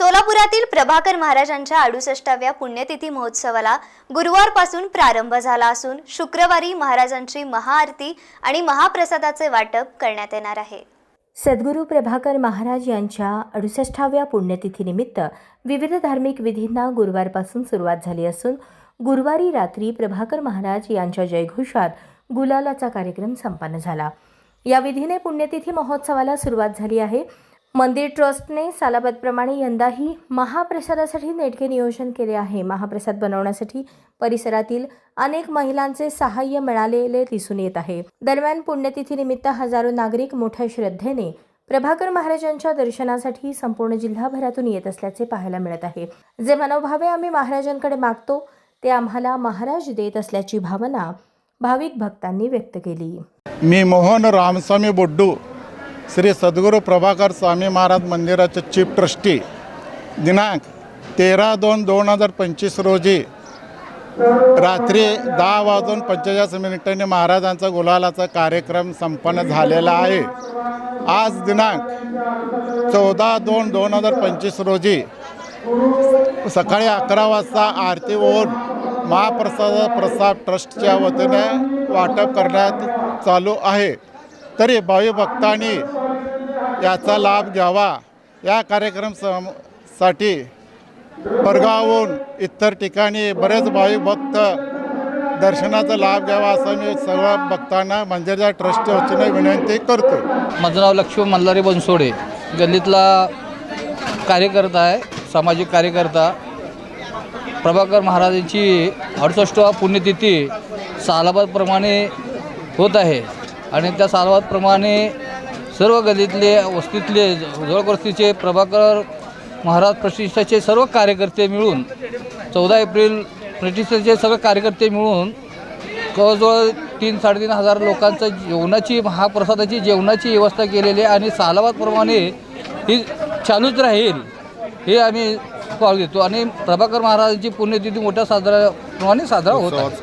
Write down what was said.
सोलापुरातील प्रभाकर महाराजांच्या अडुसष्टाव्या पुण्यतिथी महोत्सवाला गुरुवारपासून प्रारंभ झाला असून शुक्रवारी महाराजांची महाआरती आणि महाप्रसादाचे वाटप करण्यात येणार आहे. सद्गुरू प्रभाकर महाराज यांच्या अडुसष्टाव्या पुण्यतिथीनिमित्त विविध धार्मिक विधींना गुरुवारपासून सुरुवात झाली असून गुरुवारी रात्री प्रभाकर महाराज यांच्या जयघोषात गुलालाचा कार्यक्रम संपन्न झाला. या विधीने पुण्यतिथी महोत्सवाला सुरुवात झाली आहे. मंदिर ट्रस्टने सालाबादप्रमाणे यंदाही महाप्रसादासाठी नेटके नियोजन केले आहे. महाप्रसाद बनवण्यासाठी परिसरातील अनेक महिलांचे सहाय्य मिळालेले दिसून येत आहे. दरम्यान पुण्यतिथीनिमित्त हजारो नागरिक मोठ्या श्रद्धेने प्रभाकर महाराजांच्या दर्शनासाठी संपूर्ण जिल्हाभरातून येत असल्याचे पाहायला मिळत आहे. जे मनोभावे आम्ही महाराजांकडे मागतो ते आम्हाला महाराज देत असल्याची भावना भाविक भक्तांनी व्यक्त केली. मी मोहन रामस्वामी बोड्डू श्री सद्गुरू प्रभाकर स्वामी महाराज मंदिराचे चीफ ट्रस्टी दिनांक तेरा दोन दोन हजार पंचवीस रोजी रात्री दहा वाजून पंचेचाळीस मिनिटांनी महाराजांचा गुलालाचा कार्यक्रम संपन्न झालेला आहे. आज दिनांक चौदा दोन दोन हजार पंचवीस रोजी सकाळी अकरा वाजता आरती होऊन महाप्रसाद प्रसाद ट्रस्टच्या वतीने वाटप करण्यात चालू आहे. तरी भावी भक्तांनी याचा लाभ घ्यावा. या कार्यक्रम समसाठी परगावहून इतर ठिकाणी बरेच भावी भक्त दर्शनाचा लाभ घ्यावा असं मी सर्व भक्तांना मंदिराच्या ट्रस्टच्या वतीने विनंती करतो. माझं नाव लक्ष्मी मल्हारी बनसोडे. गल्लीतला कार्यकर्ता आहे सामाजिक कार्यकर्ता. प्रभाकर महाराजांची अडुसष्टवा पुण्यतिथी सालाबादप्रमाणे होत आहे. आणि त्या सालाबादप्रमाणे सर्व गल्लीतले वस्तीतले जवळवस्तीचे प्रभाकर महाराज प्रतिष्ठाचे सर्व कार्यकर्ते मिळून चौदा एप्रिल प्रतिष्ठाचे सर्व कार्यकर्ते मिळून जवळजवळ तीन साडेतीन हजार लोकांचं जेवणाची महाप्रसादाची जेवणाची व्यवस्था केलेली आहे आणि सालाबादप्रमाणे ही चालूच राहील हे आम्ही कॉल देतो आणि प्रभाकर महाराजांची पुण्यतिथी मोठ्या साजरा प्रमाणे साजरा होत